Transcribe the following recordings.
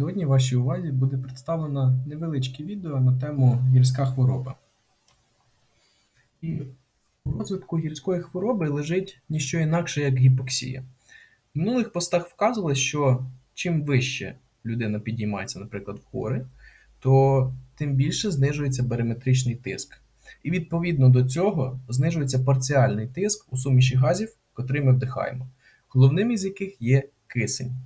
Сьогодні вашій увазі буде представлено невеличке відео на тему гірська хвороба. І в розвитку гірської хвороби лежить ніщо інакше, як гіпоксія. В минулих постах вказувалось, що чим вище людина підіймається, наприклад, в гори, то тим більше знижується бариметричний тиск. І відповідно до цього знижується парціальний тиск у суміші газів, котрий ми вдихаємо, головним із яких є кисень.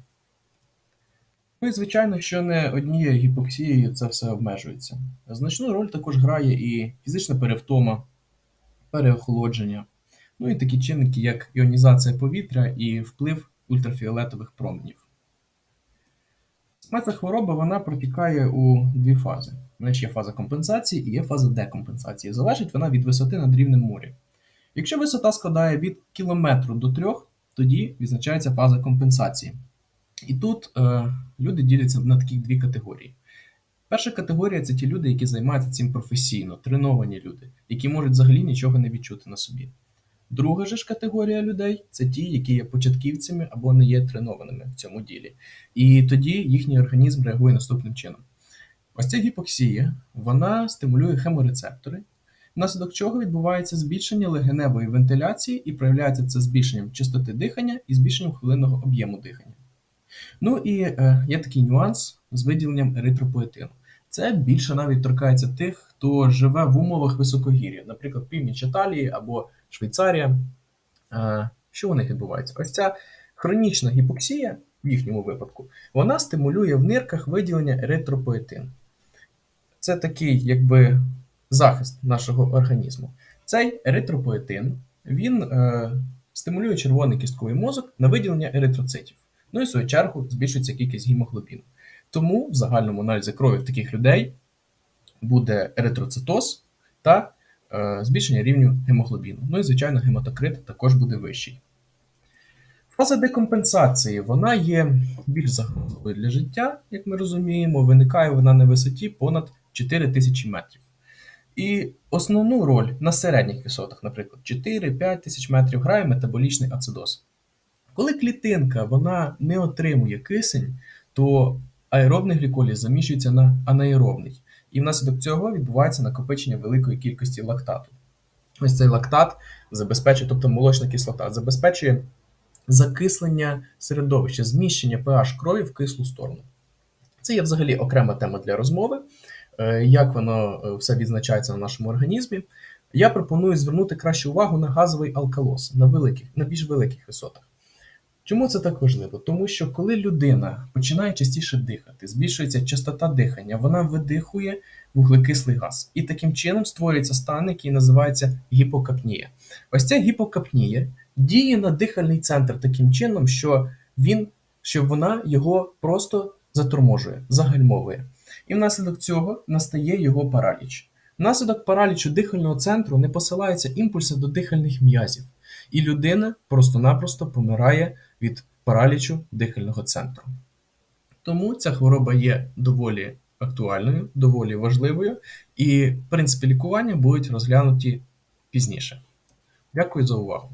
Ну і звичайно, що не однією гіпоксією це все обмежується. Значну роль також грає і фізична перевтома, переохолодження, ну і такі чинники, як іонізація повітря і вплив ультрафіолетових променів. Сама ця хвороба вона протікає у дві фази. Значить, є фаза компенсації і є фаза декомпенсації. Залежить вона від висоти над рівнем моря. Якщо висота складає від кілометру до трьох, тоді відзначається фаза компенсації. І тут е, люди діляться на такі дві категорії. Перша категорія це ті люди, які займаються цим професійно, треновані люди, які можуть взагалі нічого не відчути на собі. Друга ж категорія людей це ті, які є початківцями або не є тренованими в цьому ділі. І тоді їхній організм реагує наступним чином. Ось ця гіпоксія вона стимулює хеморецептори, внаслідок чого відбувається збільшення легеневої вентиляції і проявляється це збільшенням частоти дихання і збільшенням хвилинного об'єму дихання. Ну і е, є такий нюанс з виділенням еритропоетину. Це більше навіть торкається тих, хто живе в умовах високогір'я, наприклад, північ Італії або Швейцарія. Е, що у них відбувається? Ось ця хронічна гіпоксія в їхньому випадку, вона стимулює в нирках виділення еритропоетину. Це такий, якби, захист нашого організму. Цей еритропоетин він е, стимулює червоний кістковий мозок на виділення еритроцитів. Ну і в свою чергу збільшується кількість гемоглобіну. Тому в загальному аналізі крові в таких людей буде еритроцитоз та е, збільшення рівню гемоглобіну. Ну і, звичайно, гематокрит також буде вищий. Фаза декомпенсації вона є більш загрозливою для життя, як ми розуміємо, виникає вона на висоті понад 4000 метрів. І основну роль на середніх висотах, наприклад, 4-5 тисяч метрів, грає метаболічний ацидоз. Коли клітинка вона не отримує кисень, то аеробний гліколіз заміщується на анаеробний, і внаслідок цього відбувається накопичення великої кількості лактату. Ось цей лактат забезпечує, тобто молочна кислота, забезпечує закислення середовища, зміщення pH крові в кислу сторону. Це є взагалі окрема тема для розмови, е, як воно е, все відзначається на нашому організмі. Я пропоную звернути кращу увагу на газовий алкалоз на великих, на більш великих висотах. Чому це так важливо? Тому що коли людина починає частіше дихати, збільшується частота дихання, вона видихує вуглекислий газ. І таким чином створюється стан, який називається гіпокапнія. Ось ця гіпокапнія діє на дихальний центр таким чином, що він, що вона його просто заторможує, загальмовує. І внаслідок цього настає його параліч. Внаслідок паралічу дихального центру не посилаються імпульси до дихальних м'язів, і людина просто-напросто помирає від паралічу дихального центру. Тому ця хвороба є доволі актуальною, доволі важливою, і принципи лікування будуть розглянуті пізніше. Дякую за увагу!